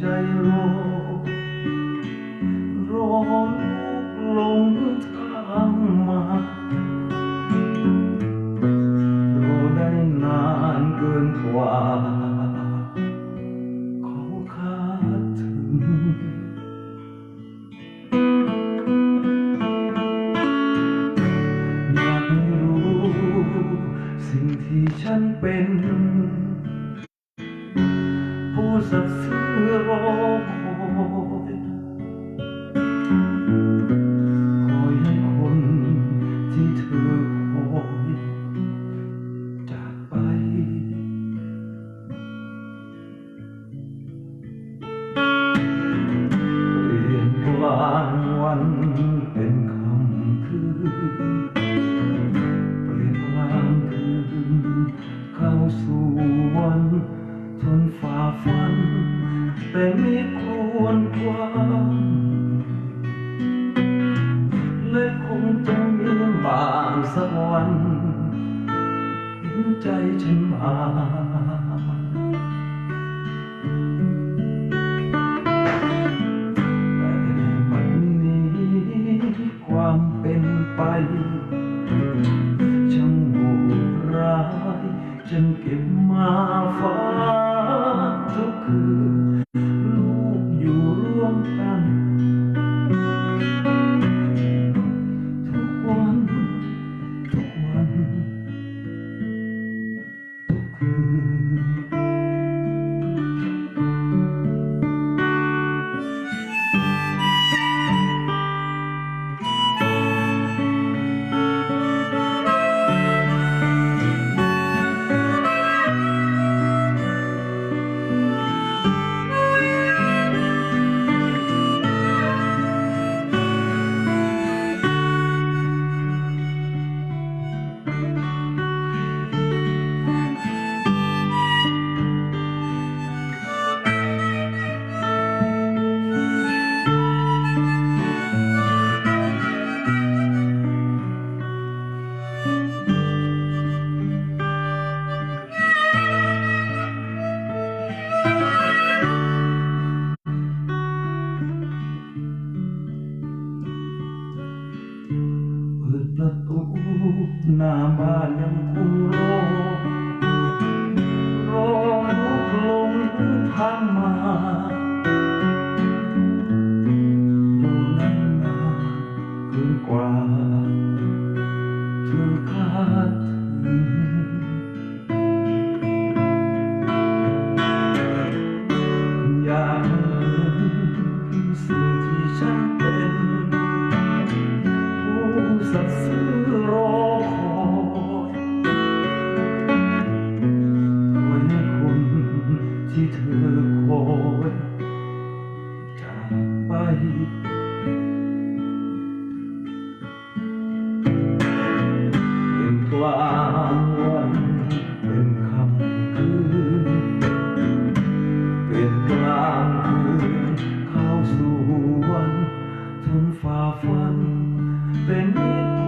ใจรอรอลูกหลงทางมารอได้นานเกินกว่าเขาคาดถึงอยากรู้สิ่งที่ฉันเป็น ผู้สั แต่ไม่ควรความและคงจะมีบางสักวันเห็นใจฉันมา ประตูหน้าบ้านยังคงรอรอลูกลงทางมาดูนั่นนานเกินกว่าเธอคาดถึงอยากเห็นสิ่งที่ฉันเป็นผู้ ยจากไปเป็นกลางวันเป็นคำคืนเป็นกลางคืนเข้าสู่วันทนฝ่าฟันเป็นนิท